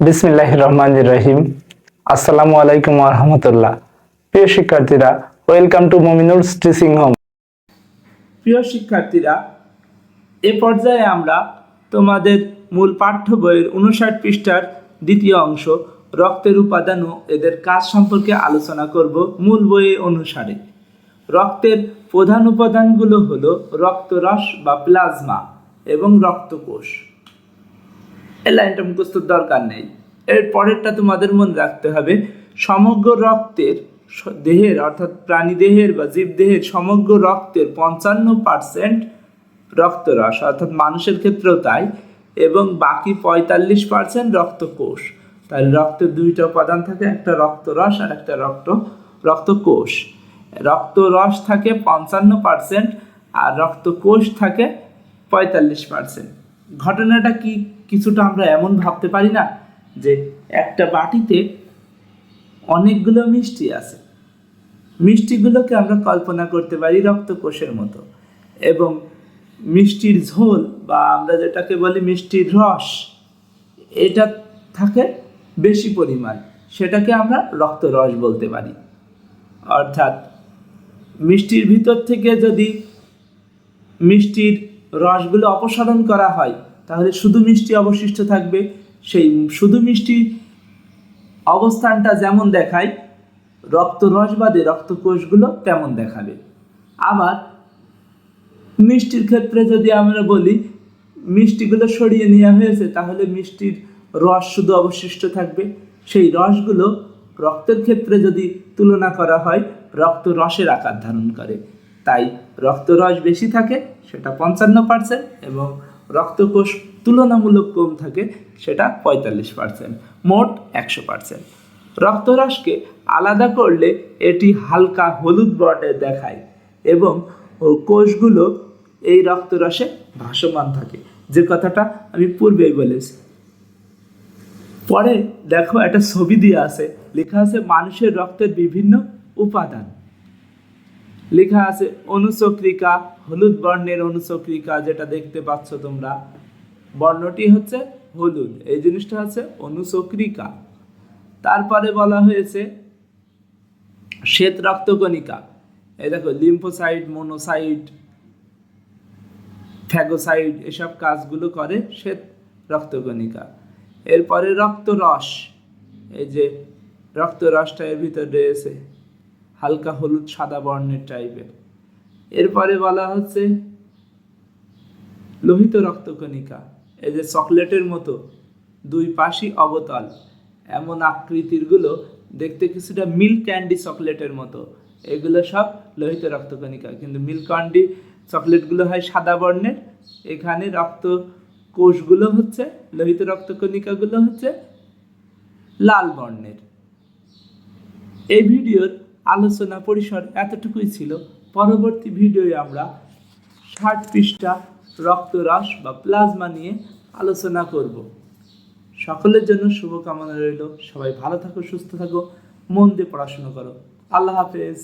বিসমিল্লাহ রহমান রহিম আসসালামু আলাইকুম রহমতুল্লাহ। প্রিয় শিক্ষার্থীরা, welcome to Mominul teaching home. প্রিয় শিক্ষার্থীরা, এ পর্যায়ে আমরা তোমাদের মূল পাঠ্য বইয়ের উনষাট পৃষ্ঠার দ্বিতীয় অংশ, রক্তের উপাদান ও এদের কাজ সম্পর্কে আলোচনা করব মূল বইয়ে অনুসারে। রক্তের প্রধান উপাদানগুলো হলো রক্তরস বা প্লাজমা এবং রক্তকোষ। এই লাইনটা মুখস্থর দরকার নেই। এর পরেরটা তোমাদের মনে রাখতে হবে, সমগ্র রক্তের দেহের অর্থাৎ প্রাণী দেহের বা জীব দেহের সমগ্র রক্তের পঞ্চান্ন পার্সেন্ট রক্তরস, অর্থাৎ মানুষের ক্ষেত্রেও তাই, এবং বাকি পঁয়তাল্লিশ পার্সেন্ট রক্তকোষ। তাই রক্তের দুইটা উপাদান থাকে, একটা রক্তরস আর একটা রক্ত, রক্তকোষ। রক্তরস থাকে পঞ্চান্ন পার্সেন্ট আর রক্তকোষ থাকে পঁয়তাল্লিশ পার্সেন্ট ঘটনাটা কি কিছুটা আমরা এমন ভাবতে পারি না যে একটা বাটিতে অনেকগুলো মিষ্টি আছে। মিষ্টিগুলোকে আমরা কল্পনা করতে পারি রক্তকোষের মতো এবং মিষ্টির ঝোল বা আমরা যেটাকে বলি মিষ্টির রস, এটা থাকে বেশি পরিমাণ। সেটাকে আমরা রক্তরস বলতে পারি। অর্থাৎ মিষ্টির ভিতর থেকে যদি মিষ্টির রসগুলো অপসারণ করা হয় তাহলে শুধু মিষ্টি অবশিষ্ট থাকবে। সেই শুধু মিষ্টি অবস্থানটা যেমন দেখায়, রক্তরস বাদে রক্তকোষগুলো তেমন দেখাবে। আবার মিষ্টির ক্ষেত্রে যদি আমরা বলি, মিষ্টিগুলো সরিয়ে নেওয়া হয়েছে, তাহলে মিষ্টির রস শুধু অবশিষ্ট থাকবে। সেই রসগুলো রক্তের ক্ষেত্রে যদি তুলনা করা হয়, রক্ত রসের আকার ধারণ করে। তাই রক্তরস বেশি থাকে, সেটা পঞ্চান্ন পার্সেন্ট এবং রক্তকোষ তুলনামূলক কম থাকে, সেটা পঁয়তাল্লিশ পার্সেন্ট মোট একশো পার্সেন্ট রক্তরসকে আলাদা করলে এটি হালকা হলুদ বর্ণে দেখায় এবং কোষগুলো এই রক্তরসে ভাসমান থাকে। যে কথাটা আমি পূর্বেই বলেছি। পরে দেখো একটা ছবি দিয়ে আছে, লেখা আছে মানুষের রক্তের বিভিন্ন উপাদান। লেখা আছে অনুচক্রিকা হলুদ বর্ণের অনুচক্রিকা যেটা দেখতে পাচ্ছ তোমরা। বর্ণটি হচ্ছে হলুদ, এই জিনিসটা হচ্ছে অনুচক্রিকা তারপরে বলা হয়েছে শ্বেত রক্তকণিকা। এই দেখো, লিম্ফোসাইট, মোনোসাইট ফ্যাগোসাইড এসব কাজগুলো করে শ্বেত রক্তকণিকা। এরপরে রক্তরস, এই যে রক্তরসটা এর ভিতর রয়েছে। হালকা হলুদ সাদা বর্ণের টাইপের এরপরে বলা হচ্ছে লোহিত রক্তকণিকা। এই যে চকলেটের মতো দুই পাশই অবতল, এমন আকৃতিরগুলো দেখতে কিছুটা মিল্ক ক্যান্ডি চকলেটের মতো। এগুলো সব লোহিত রক্তকণিকা, কিন্তু মিল্ক ক্যান্ডি চকলেটগুলো হয় সাদা বর্ণের। এখানে রক্ত কোষগুলো হচ্ছে, লোহিত রক্তকণিকাগুলো হচ্ছে লাল বর্ণের। এই ভিডিওর আলোচনা পরিসর এতটুকুই ছিল। পরবর্তী ভিডিওয়ে আমরা ষাট পৃষ্ঠা রক্তরস বা প্লাজমা নিয়ে আলোচনা করব। সকলের জন্য শুভকামনা রইল। সবাই ভালো থাকো, সুস্থ থাকো, মন দিয়ে পড়াশুনো করো। আল্লাহ হাফেজ।